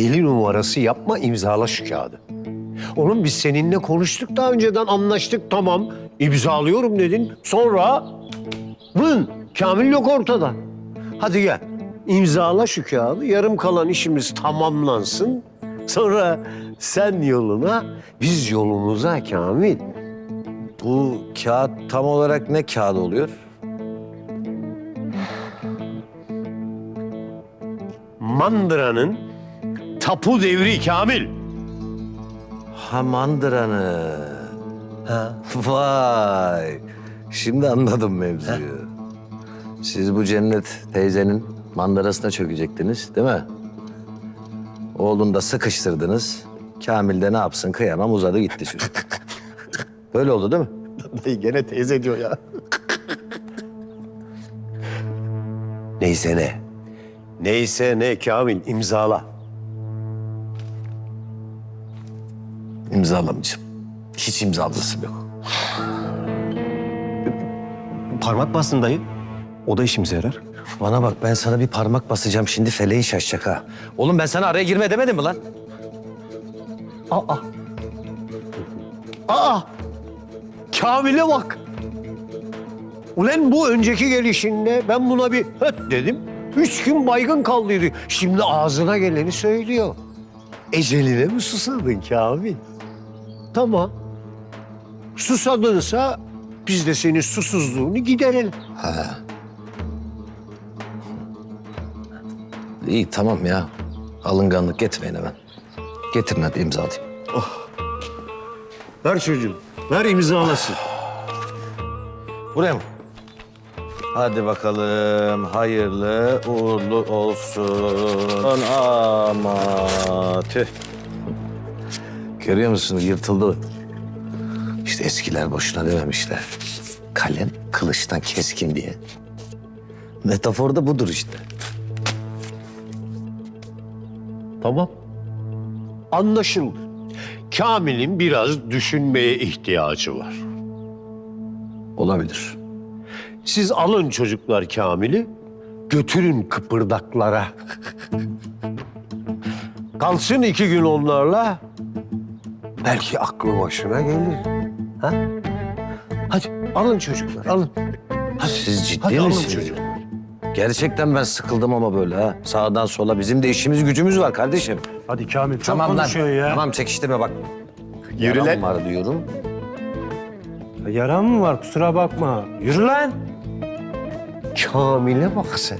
deli numarası yapma imzala şu kağıdı. Oğlum biz seninle konuştuk daha önceden anlaştık tamam. imzalıyorum dedin. Sonra vın Kamil yok ortada. Hadi gel imzala şu kağıdı. Yarım kalan işimiz tamamlansın. Sonra sen yoluna biz yolumuza Kamil. Bu kağıt tam olarak ne kağıdı oluyor? Mandıra'nın tapu devri Kamil. Ha mandıranı. Ha. Vay. Şimdi anladım mevzuyu. Siz bu Cennet teyzenin mandırasına çökecektiniz değil mi? Oğlunu da sıkıştırdınız. Kamil de ne yapsın kıyamam uzadı gitti çocuk. Böyle oldu değil mi? Dayı gene teyze diyor ya. Neyse ne. Neyse ne Kamil imzala. İmzalamayacağım. Hiç imzalasım yok. Parmak bastın dayı. O da işimize yarar. Bana bak ben sana bir parmak basacağım şimdi feleğin şaşacak ha. Oğlum ben sana araya girme demedim mi lan? Aa. Aa. Kamil'e bak. Ulan bu önceki gelişinde ben buna bir höt dedim. Üç gün baygın kaldıydı. Şimdi ağzına geleni söylüyor. Eceline mi susadın Kamil? Tamam. Susadınsa biz de senin susuzluğunu giderelim. İyi tamam ya. Alınganlık etmeyin hemen. Getirin hadi imzalayayım. Ver çocuğum. Ver imzalasın. Buraya mı? Hadi bakalım. Hayırlı uğurlu olsun. Ama tüh. Görüyor musun? Yırtıldı. İşte eskiler boşuna dememişler. Kalem kılıçtan keskin diye. Metafor da budur işte. Tamam. Anlaşıldı. Kamil'in biraz düşünmeye ihtiyacı var. Olabilir. Siz alın çocuklar Kamil'i, götürün kıpırdaklara. Kalsın iki gün onlarla. Belki aklı başına gelir. Ha? Hadi alın çocuklar, alın. Hadi, Siz ciddi hadi alın misiniz? çocuklar. Gerçekten ben sıkıldım ama böyle ha. Sağdan sola bizim de işimiz gücümüz var kardeşim. Hadi Kamil çok tamam lan. konuşuyorsun ya. Tamam çekiştirme bak. Yürü Yalan lan. var diyorum. Yaran mı var kusura bakma. Yürü lan. Kamil'e bak sen.